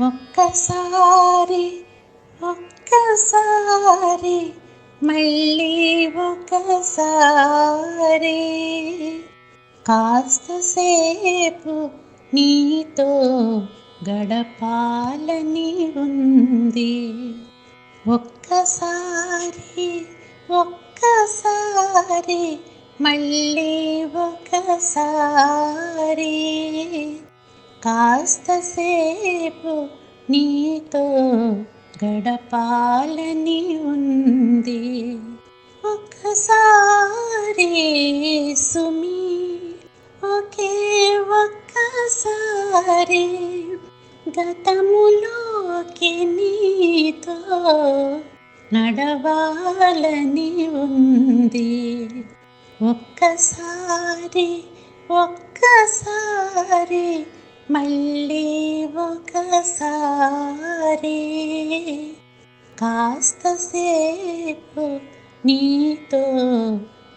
ఒక్కసారి ఒక్కసారి మళ్ళీ ఒకసారి కాస్త సేపు నీతో గడపాలని ఉంది ఒక్కసారి ఒక్కసారి మళ్ళీ ఒకసారి కాస్త సేపు నీతో గడపాలని ఉంది. ఒక్కసారి సుమి ఒకే ఒక్కసారి గతములోకి నీతో నడవాలని ఉంది. ఒక్కసారి ఒక్కసారి మళ్ళీ ఒకసారి కాస్త సేపు నీతో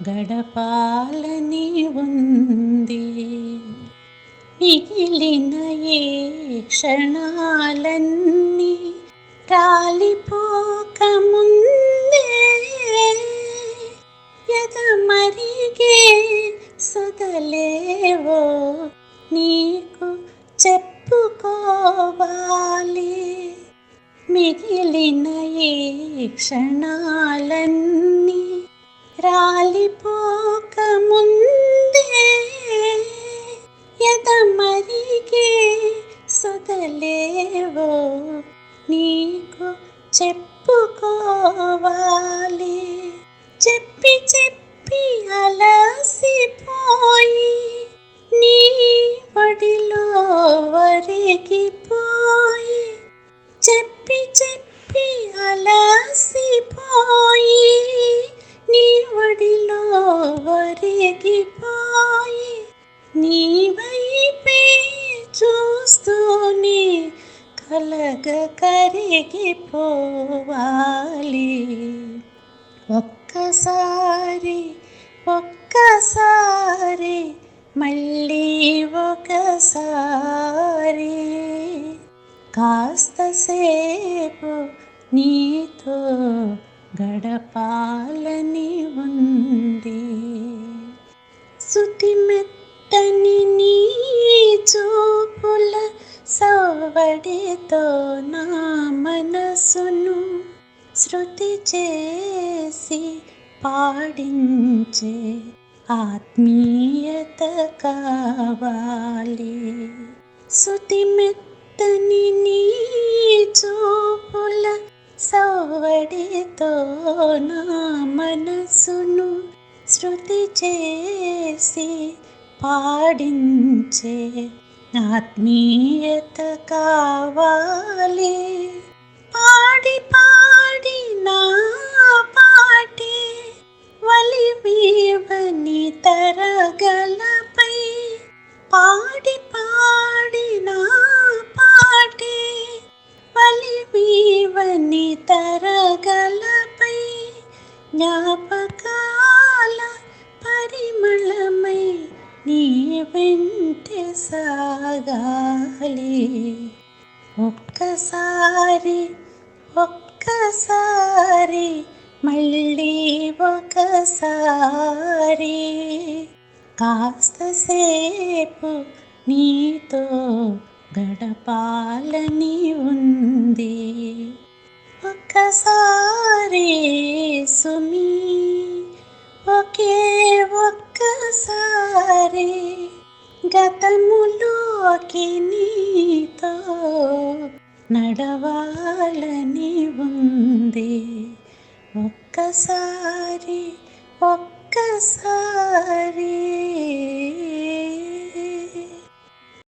గడపాలని ఉంది మిగిలిన ఏ క్షణాలన్నీ రాలిపోక ముందే ఎదమరిగే మిగిలిన ఏ క్షణాలన్నీ రాలిపోక ముందే ఎదమరిగే సొదలేవో నీకు చెప్పుకోవాలి. చెప్పి చెప్పి అలసిపోయి నీ ఒడిలో వరిగిపోయి చెప్పి అలసిపోయి నీ ఒడిలో వరిగిపోయి నీ వైపే చూస్తూనే కలగ కరిగిపోవాలి. ఒక్కసారి ఒక్కసారి మళ్ళీ ఒకసారి. కాస్త సేపు నీతో గడపాలని ఉంది. శృతి మెత్తని నీ చూపుల సవడితో నా మనసును శృతి చేసి పాడించే ఆత్మీయత కావాలి. శృతి మెత్తని నీ చూపుల సవడితో నా మనసును శృతి చేసి పాడించే ఆత్మీయత కావాలి. పాడి పాడి నా తరగలపై జ్ఞాపకాల పరిమళమై నీ వెంటే సాగాలి. ఒక్కసారి ఒక్కసారి మళ్ళీ ఒకసారి కాస్త సేపు నీతో గడపాలని ఉంది. ఒక్కసారి సుమి ఒకే ఒక్కసారి గతములోకి నీతో నడవాలని ఉంది. ఒక్కసారి ఒక్కసారి